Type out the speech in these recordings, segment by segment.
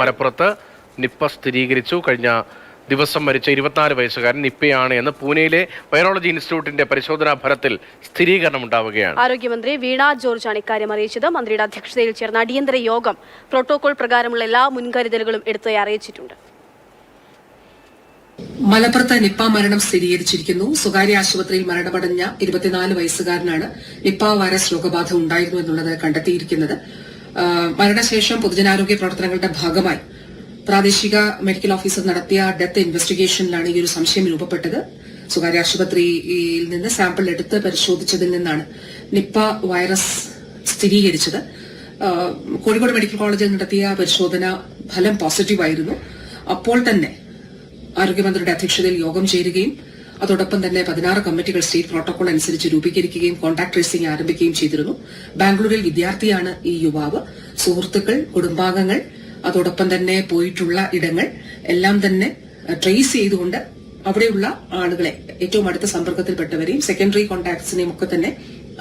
മലപ്പുറത്ത് നിപ്പ സ്ഥിരീകരിച്ചു. കഴിഞ്ഞ ദിവസം മരിച്ച ഇരുപത്തിനാല് വയസ്സുകാരൻ നിപ്പയാണ് എന്ന് പൂനെയിലെ വൈറോളജി ഇൻസ്റ്റിറ്റ്യൂട്ടിന്റെ പരിശോധനാ ഫലത്തിൽ സ്ഥിരീകരണം ഉണ്ടാവുകയാണ്. ആരോഗ്യമന്ത്രി വീണ ജോർജാണ് ഇക്കാര്യം അറിയിച്ചത്. മന്ത്രിയുടെ അധ്യക്ഷതയിൽ ചേർന്ന അടിയന്തര യോഗം പ്രോട്ടോകോൾ പ്രകാരമുള്ള എല്ലാ മുൻകരുതലുകളും എടുത്ത് അറിയിച്ചിട്ടുണ്ട്. മലപ്പുറത്ത് നിപ്പ മരണം സ്ഥിരീകരിച്ചിരിക്കുന്നു. സ്വകാര്യ ആശുപത്രിയിൽ മരണമടഞ്ഞ ഇരുപത്തിനാല് വയസ്സുകാരനാണ് നിപ്പ വൈറസ് രോഗബാധ ഉണ്ടായിരുന്നു എന്നുള്ളത് കണ്ടെത്തിയിരിക്കുന്നത്. മരണശേഷം പൊതുജനാരോഗ്യ പ്രവർത്തനങ്ങളുടെ ഭാഗമായി പ്രാദേശിക മെഡിക്കൽ ഓഫീസർ നടത്തിയ ഡെത്ത് ഇൻവെസ്റ്റിഗേഷനിലാണ് ഈ ഒരു സംശയം രൂപപ്പെട്ടത്. സ്വകാര്യ ആശുപത്രിയിൽ നിന്ന് സാമ്പിൾ എടുത്ത് പരിശോധിച്ചതിൽ നിന്നാണ് നിപ്പ വൈറസ് സ്ഥിരീകരിച്ചത്. കോഴിക്കോട് മെഡിക്കൽ കോളേജിൽ നടത്തിയ പരിശോധന ഫലം പോസിറ്റീവായിരുന്നു അപ്പോൾ തന്നെ ആരോഗ്യമന്ത്രിയുടെ അധ്യക്ഷതയിൽ യോഗം ചേരുകയും അതോടൊപ്പം തന്നെ പതിനാറ് കമ്മിറ്റികൾ സ്റ്റേറ്റ് പ്രോട്ടോകോൾ അനുസരിച്ച് രൂപീകരിക്കുകയും കോൺടാക്ട് ട്രേസിംഗ് ആരംഭിക്കുകയും ചെയ്തിരുന്നു. ബാംഗ്ലൂരിൽ വിദ്യാർത്ഥിയാണ് ഈ യുവാവ്. സുഹൃത്തുക്കൾ കുടുംബാംഗങ്ങൾ അതോടൊപ്പം തന്നെ പോയിട്ടുള്ള ഇടങ്ങൾ എല്ലാം തന്നെ ട്രേസ് ചെയ്തുകൊണ്ട് അവിടെയുള്ള ആളുകളെ ഏറ്റവും അടുത്ത സമ്പർക്കത്തിൽപ്പെട്ടവരെയും സെക്കൻഡറി കോൺടാക്ട്സിനെയും ഒക്കെ തന്നെ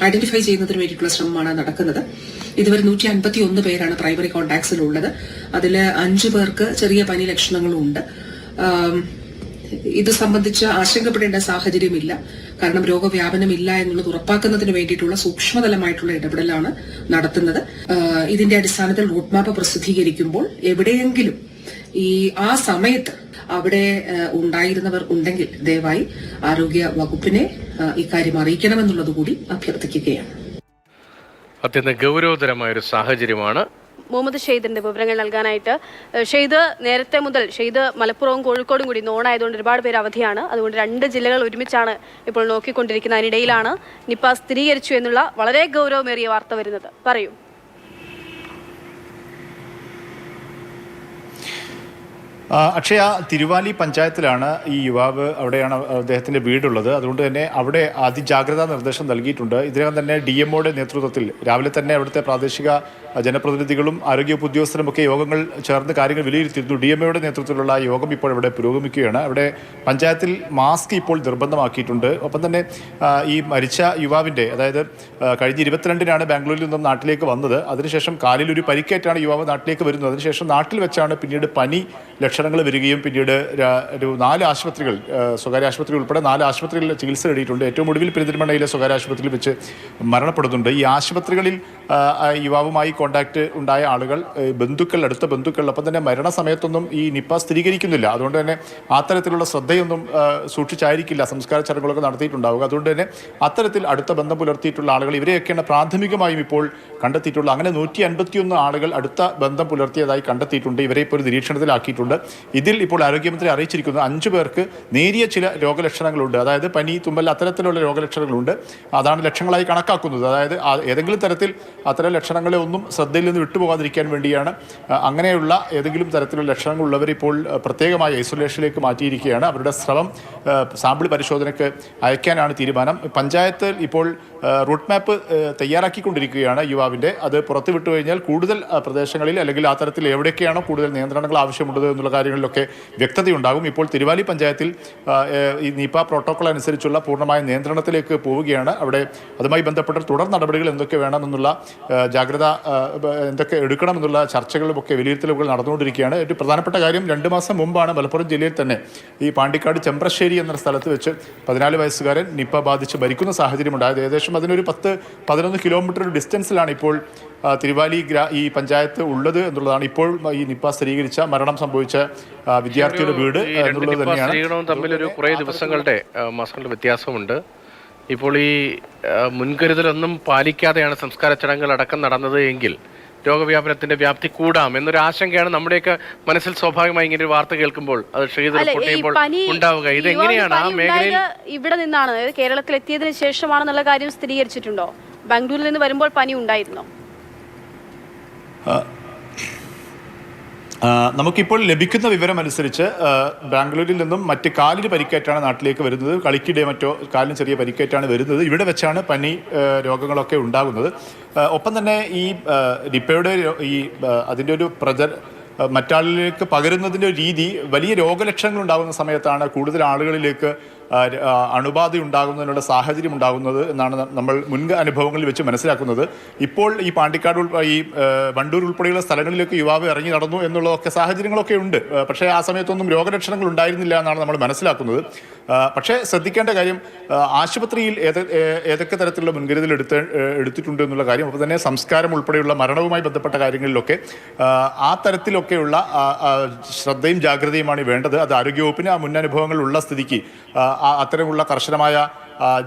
ഐഡന്റിഫൈ ചെയ്യുന്നതിന് വേണ്ടിയിട്ടുള്ള ശ്രമമാണ് നടക്കുന്നത്. ഇതുവരെ നൂറ്റി അൻപത്തി ഒന്ന് പേരാണ് പ്രൈമറി കോൺടാക്ട്സിലുള്ളത് അതിൽ അഞ്ചു പേർക്ക് ചെറിയ പനി ലക്ഷണങ്ങളും ഉണ്ട് ഇത് സംബന്ധിച്ച് ആശങ്കപ്പെടേണ്ട സാഹചര്യമില്ല. കാരണം രോഗവ്യാപനമില്ല എന്നുള്ളത് ഉറപ്പാക്കുന്നതിന് വേണ്ടിയിട്ടുള്ള സൂക്ഷ്മതലമായിട്ടുള്ള ഇടപെടലാണ് നടത്തുന്നത്. ഇതിന്റെ അടിസ്ഥാനത്തിൽ റൂട്ട് മാപ്പ് പ്രസിദ്ധീകരിക്കുമ്പോൾ എവിടെയെങ്കിലും ഈ ആ സമയത്ത് അവിടെ ഉണ്ടായിരുന്നവർ ഉണ്ടെങ്കിൽ ദയവായി ആരോഗ്യ വകുപ്പിനെ ഇക്കാര്യം അറിയിക്കണമെന്നുള്ളത് കൂടി അഭ്യർത്ഥിക്കുകയാണ്. അത്യന്തം ഗൗരവതരമായ ഒരു സാഹചര്യമാണ്. മുഹമ്മദ് ഷെയ്ദിന്റെ വിവരങ്ങൾ നൽകാനായിട്ട്. ഷെയ്ദ് നേരത്തെ മുതൽ ഷെയ്ദ് മലപ്പുറവും കോഴിക്കോടും കൂടി നോണായതുകൊണ്ട് ഒരുപാട് പേര് അവധിയാണ്. അതുകൊണ്ട് രണ്ട് ജില്ലകൾ ഒരുമിച്ചാണ് ഇപ്പോൾ നോക്കിക്കൊണ്ടിരിക്കുന്നത്. അതിനിടയിലാണ് നിപ്പ സ്ഥിരീകരിച്ചു എന്നുള്ള വളരെ ഗൗരവമേറിയ വാർത്ത വരുന്നത്. പറയൂ. അക്ഷയ തിരുവാലി പഞ്ചായത്തിലാണ് ഈ യുവാവ് അവിടെയാണ് അദ്ദേഹത്തിന്റെ വീടുള്ളത്. അതുകൊണ്ട് തന്നെ അവിടെ അതിജാഗ്രതാ നിർദ്ദേശം നൽകിയിട്ടുണ്ട്. ഇതിനകം തന്നെ ഡി എംഒയുടെ നേതൃത്വത്തിൽ രാവിലെ തന്നെ അവിടുത്തെ പ്രാദേശിക ജനപ്രതിനിധികളും ആരോഗ്യവകുപ്പ് ഉദ്യോഗസ്ഥരും ഒക്കെ യോഗങ്ങൾ ചേർന്ന് കാര്യങ്ങൾ വിലയിരുത്തിയിരുന്നു. ഡി എംഒയുടെ നേതൃത്വത്തിലുള്ള യോഗം ഇപ്പോൾ ഇവിടെ പുരോഗമിക്കുകയാണ്. അവിടെ പഞ്ചായത്തിൽ മാസ്ക് ഇപ്പോൾ നിർബന്ധമാക്കിയിട്ടുണ്ട്. ഒപ്പം തന്നെ ഈ മരിച്ച യുവാവിന്റെ അതായത് കഴിഞ്ഞ ഇരുപത്തിരണ്ടിനാണ് ബാംഗ്ലൂരിൽ നിന്നും നാട്ടിലേക്ക് വന്നത്. അതിനുശേഷം കാലിൽ ഒരു പരിക്കേറ്റാണ് യുവാവ് നാട്ടിലേക്ക് വരുന്നത്. അതിനുശേഷം നാട്ടിൽ വെച്ചാണ് പിന്നീട് പനി ലക്ഷണങ്ങൾ വരികയും പിന്നീട് ഒരു നാല് ആശുപത്രികൾ സ്വകാര്യ ആശുപത്രി ഉൾപ്പെടെ നാല് ആശുപത്രികളിൽ ചികിത്സ നേടിയിട്ടുണ്ട്. ഏറ്റവും ഒടുവിൽ പെരിന്തൽമണ്ണയിലെ സ്വകാര്യ ആശുപത്രിയിൽ വെച്ച് മരണപ്പെടുന്നുണ്ട്. ഈ ആശുപത്രികളിൽ യുവാവുമായി കോണ്ടാക്ട് ഉണ്ടായ ആളുകൾ ബന്ധുക്കൾ അടുത്ത ബന്ധുക്കൾ അപ്പം തന്നെ മരണസമയത്തൊന്നും ഈ നിപ്പ സ്ഥിരീകരിക്കുന്നില്ല. അതുകൊണ്ട് തന്നെ അത്തരത്തിലുള്ള ശ്രദ്ധയൊന്നും സൂക്ഷിച്ചായിരിക്കില്ല. സംസ്കാര ചടങ്ങുകളൊക്കെ നടത്തിയിട്ടുണ്ടാവുക. അതുകൊണ്ട് തന്നെ അത്തരത്തിൽ അടുത്ത ബന്ധം പുലർത്തിയിട്ടുള്ള ആളുകൾ ഇവരെയൊക്കെയാണ് പ്രാഥമികമായും ഇപ്പോൾ കണ്ടെത്തിയിട്ടുള്ളത്. അങ്ങനെ നൂറ്റി അൻപത്തിയൊന്ന് ആളുകൾ അടുത്ത ബന്ധം പുലർത്തിയതായി കണ്ടെത്തിയിട്ടുണ്ട്. ഇവരെ ഇപ്പോൾ ഒരു നിരീക്ഷണത്തിലാക്കിയിട്ടുണ്ട്. ഇതിൽ ഇപ്പോൾ ആരോഗ്യമന്ത്രി അറിയിച്ചിരിക്കുന്നത് അഞ്ചു പേർക്ക് നേരിയ ചില രോഗലക്ഷണങ്ങളുണ്ട്. അതായത് പനി തുമ്പൽ അത്തരത്തിലുള്ള രോഗലക്ഷണങ്ങളുണ്ട്. അതാണ് ലക്ഷണങ്ങളായി കണക്കാക്കുന്നത്. അതായത് ഏതെങ്കിലും തരത്തിൽ അത്തരം ലക്ഷണങ്ങളെ ഒന്നും ശ്രദ്ധയിൽ നിന്ന് വിട്ടുപോകാതിരിക്കാൻ വേണ്ടിയാണ്. അങ്ങനെയുള്ള ഏതെങ്കിലും തരത്തിലുള്ള ലക്ഷണങ്ങളുള്ളവർ ഇപ്പോൾ പ്രത്യേകമായി ഐസൊലേഷനിലേക്ക് മാറ്റിയിരിക്കുകയാണ്. അവരുടെ സ്രവം സാമ്പിൾ പരിശോധനയ്ക്ക് അയക്കാനാണ് തീരുമാനം. പഞ്ചായത്ത് ഇപ്പോൾ റൂട്ട് മാപ്പ് തയ്യാറാക്കിക്കൊണ്ടിരിക്കുകയാണ് യുവാവിന്റെ. അത് പുറത്തു വിട്ടു കഴിഞ്ഞാൽ കൂടുതൽ പ്രദേശങ്ങളിൽ അല്ലെങ്കിൽ ആ തരത്തിൽ എവിടെയൊക്കെയാണോ കൂടുതൽ നിയന്ത്രണങ്ങൾ ആവശ്യമുള്ളത് എന്നുള്ള കാര്യങ്ങളിലൊക്കെ വ്യക്തതയുണ്ടാകും. ഇപ്പോൾ തിരുവാലി പഞ്ചായത്തിൽ ഈ നിപ പ്രോട്ടോക്കോൾ അനുസരിച്ചുള്ള പൂർണമായ നിയന്ത്രണത്തിലേക്ക് പോവുകയാണ്. അവിടെ അതുമായി ബന്ധപ്പെട്ട തുടർ നടപടികൾ എന്തൊക്കെ വേണമെന്നുള്ള ജാഗ്രത എന്തൊക്കെ എടുക്കണം എന്നുള്ള എടുക്കണമെന്നുള്ള ചർച്ചകളുമൊക്കെ വിലയിരുത്തലുകൾ നടന്നുകൊണ്ടിരിക്കുകയാണ്. ഏറ്റവും പ്രധാനപ്പെട്ട കാര്യം രണ്ട് മാസം മുമ്പാണ് മലപ്പുറം ജില്ലയിൽ തന്നെ ഈ പാണ്ടിക്കാട് ചെമ്പ്രശ്ശേരി എന്ന സ്ഥലത്ത് വെച്ച് പതിനാല് വയസ്സുകാരൻ നിപ്പ ബാധിച്ച് മരിക്കുന്ന സാഹചര്യം ഉണ്ടായത് ഏകദേശം അതിനൊരു പത്ത് പതിനൊന്ന് കിലോമീറ്റർ ഡിസ്റ്റൻസിലാണ് ഇപ്പോൾ തിരുവാലി ഗ്രാ ഈ പഞ്ചായത്ത് ഉള്ളത് എന്നുള്ളതാണ്. ഇപ്പോൾ ഈ നിപ്പ സ്ഥിരീകരിച്ച മരണം സംഭവിച്ച വിദ്യാർത്ഥിയുടെ വീട് എന്നുള്ളത് തന്നെയാണ്. തമ്മിൽ തമ്മിലൊരു കുറേ ദിവസങ്ങളുടെ മാസങ്ങളുടെ വ്യത്യാസമുണ്ട്. ഇപ്പോൾ ഈ മുൻകരുതലൊന്നും പാലിക്കാതെയാണ് സംസ്കാര ചടങ്ങുകൾ അടക്കം നടന്നത് എങ്കിൽ രോഗവ്യാപനത്തിന്റെ വ്യാപ്തി കൂടാം എന്നൊരു ആശങ്കയാണ് നമ്മുടെയൊക്കെ മനസ്സിൽ സ്വാഭാവികമായി ഇങ്ങനെ ഒരു വാർത്ത കേൾക്കുമ്പോൾ അത് ഉണ്ടാവുക. ഇത് എങ്ങനെയാണ് ആ മേഖലയിൽ ഇവിടെ നിന്നാണ്. അതായത് കേരളത്തിൽ എത്തിയതിന് ശേഷമാണെന്നുള്ള കാര്യം സ്ഥിരീകരിച്ചിട്ടുണ്ടോ? ബാംഗ്ലൂരിൽ നിന്ന് വരുമ്പോൾ പനി ഉണ്ടായിരുന്നോ? നമുക്കിപ്പോൾ ലഭിക്കുന്ന വിവരം അനുസരിച്ച് ബാംഗ്ലൂരിൽ നിന്നും മറ്റ് കാലിന് പരിക്കേറ്റാണ് നാട്ടിലേക്ക് വരുന്നത്. കളിക്കിടെ മറ്റോ കാലിന് ചെറിയ പരിക്കേറ്റാണ് വരുന്നത്. ഇവിടെ വെച്ചാണ് പനി രോഗങ്ങളൊക്കെ ഉണ്ടാകുന്നത്. ഒപ്പം തന്നെ ഈ നിപ്പയുടെ ഈ അതിന്റെ ഒരു പ്രജ മറ്റാളിലേക്ക് പകരുന്നതിന്റെ രീതി വലിയ രോഗലക്ഷണങ്ങൾ ഉണ്ടാകുന്ന സമയത്താണ് കൂടുതൽ ആളുകളിലേക്ക് അണുബാധ ഉണ്ടാകുന്നതിനുള്ള സാഹചര്യം ഉണ്ടാകുന്നത് എന്നാണ് നമ്മൾ മുൻ അനുഭവങ്ങളിൽ വെച്ച് മനസ്സിലാക്കുന്നത്. ഇപ്പോൾ ഈ പാണ്ടിക്കാട് ഈ വണ്ടൂർ ഉൾപ്പെടെയുള്ള സ്ഥലങ്ങളിലൊക്കെ യുവാവ് ഇറങ്ങി നടന്നു എന്നുള്ളതൊക്കെ സാഹചര്യങ്ങളൊക്കെ ഉണ്ട്. പക്ഷേ ആ സമയത്തൊന്നും രോഗലക്ഷണങ്ങൾ ഉണ്ടായിരുന്നില്ല എന്നാണ് നമ്മൾ മനസ്സിലാക്കുന്നത്. പക്ഷേ ശ്രദ്ധിക്കേണ്ട കാര്യം ആശുപത്രിയിൽ ഏത് ഏതൊക്കെ തരത്തിലുള്ള മുൻകരുതൽ എടുത്ത് എടുത്തിട്ടുണ്ട് എന്നുള്ള കാര്യം അപ്പോൾ തന്നെ സംസ്കാരം ഉൾപ്പെടെയുള്ള മരണവുമായി ബന്ധപ്പെട്ട കാര്യങ്ങളിലൊക്കെ ആ, തരത്തിലൊക്കെയുള്ള ശ്രദ്ധയും ജാഗ്രതയുമാണ് വേണ്ടത്. അത് ആരോഗ്യവകുപ്പിന് ആ മുൻ അനുഭവങ്ങളുള്ള സ്ഥിതിക്ക് അത്തരമുള്ള കർശനമായ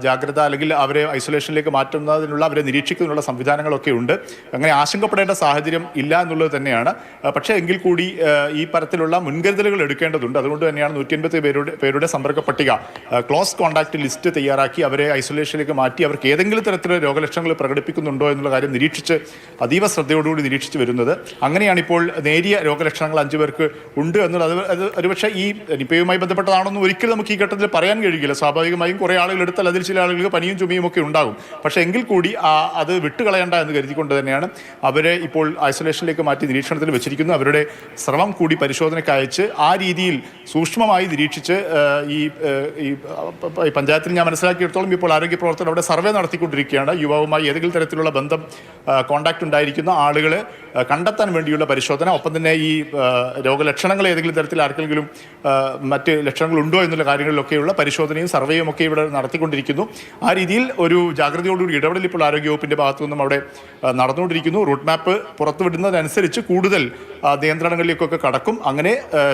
ജാഗ്രത അല്ലെങ്കിൽ അവരെ ഐസൊലേഷനിലേക്ക് മാറ്റുന്നതിനുള്ള അവരെ നിരീക്ഷിക്കുന്നതിനുള്ള സംവിധാനങ്ങളൊക്കെ ഉണ്ട്. അങ്ങനെ ആശങ്കപ്പെടേണ്ട സാഹചര്യം ഇല്ല എന്നുള്ളത് തന്നെയാണ്. പക്ഷേ എങ്കിൽ കൂടി ഈ തരത്തിലുള്ള മുൻകരുതലുകൾ എടുക്കേണ്ടതുണ്ട്. അതുകൊണ്ട് തന്നെയാണ് നൂറ്റി അൻപത്തി പേരുടെ പേരുടെ സമ്പർക്ക പട്ടിക ക്ലോസ് കോൺടാക്ട് ലിസ്റ്റ് തയ്യാറാക്കി അവരെ ഐസൊലേഷനിലേക്ക് മാറ്റി അവർക്ക് ഏതെങ്കിലും തരത്തിലുള്ള രോഗലക്ഷണങ്ങൾ പ്രകടിപ്പിക്കുന്നുണ്ടോ എന്നുള്ള കാര്യം നിരീക്ഷിച്ച് അതീവ ശ്രദ്ധയോടുകൂടി നിരീക്ഷിച്ച് വരുന്നത്. അങ്ങനെയാണ് ഇപ്പോൾ നേരിയ രോഗലക്ഷണങ്ങൾ അഞ്ചു പേർക്ക് ഉണ്ട് എന്നുള്ളത്. അത് ഒരുപക്ഷെ ഈ നിപ്പയുമായി ബന്ധപ്പെട്ടതാണെന്ന് ഒരിക്കലും നമുക്ക് ഈ ഘട്ടത്തിൽ പറയാൻ കഴിയില്ല. സ്വാഭാവികമായും കുറേ ആളുകൾ എടുത്താൽ അതിൽ ചില ആളുകൾക്ക് പനിയും ചുമയും ഒക്കെ ഉണ്ടാകും. പക്ഷേ എങ്കിൽ കൂടി അത് വിട്ടുകളയണ്ട എന്ന് കരുതിക്കൊണ്ട് തന്നെയാണ് അവരെ ഇപ്പോൾ ഐസൊലേഷനിലേക്ക് മാറ്റി നിരീക്ഷണത്തിൽ വെച്ചിരിക്കുന്നു. അവരുടെ സ്രവം കൂടി പരിശോധനയ്ക്ക് അയച്ച് ആ രീതിയിൽ സൂക്ഷ്മമായി നിരീക്ഷിച്ച് ഈ ഈ പഞ്ചായത്തിൽ ഞാൻ മനസ്സിലാക്കിയിടത്തോളം ഇപ്പോൾ ആരോഗ്യ പ്രവർത്തകർ അവിടെ സർവേ നടത്തിക്കൊണ്ടിരിക്കുകയാണ്. യുവാവുമായി ഏതെങ്കിലും തരത്തിലുള്ള ബന്ധം കോണ്ടാക്ട് ഉണ്ടായിരിക്കുന്ന ആളുകളെ കണ്ടെത്താൻ വേണ്ടിയുള്ള പരിശോധന ഒപ്പം തന്നെ ഈ രോഗലക്ഷണങ്ങൾ ഏതെങ്കിലും തരത്തിൽ ആർക്കെങ്കിലും മറ്റ് ലക്ഷണങ്ങൾ ഉണ്ടോ എന്നുള്ള കാര്യങ്ങളിലൊക്കെയുള്ള പരിശോധനയും സർവേയും ഒക്കെ ഇവിടെ നടത്തിക്കൊണ്ടിരിക്കുന്നു ആ രീതിയിൽ ഒരു ജാഗ്രതയോടുകൂടി ഇടപെടൽ ഇപ്പോൾ ആരോഗ്യവകുപ്പിന്റെ ഭാഗത്തു നിന്നും അവിടെ നടന്നുകൊണ്ടിരിക്കുന്നു. റൂട്ട് മാപ്പ് പുറത്തുവിടുന്നതനുസരിച്ച് കൂടുതൽ നിയന്ത്രണങ്ങളിലേക്കൊക്കെ കടക്കും. അങ്ങനെ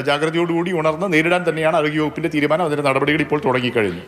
ജാഗ്രതയോടുകൂടി ഉണർന്ന് നേരിടാൻ തന്നെയാണ് ആരോഗ്യവകുപ്പിന്റെ തീരുമാനം. അതിന്റെ നടപടികൾ ഇപ്പോൾ തുടങ്ങിക്കഴിഞ്ഞു.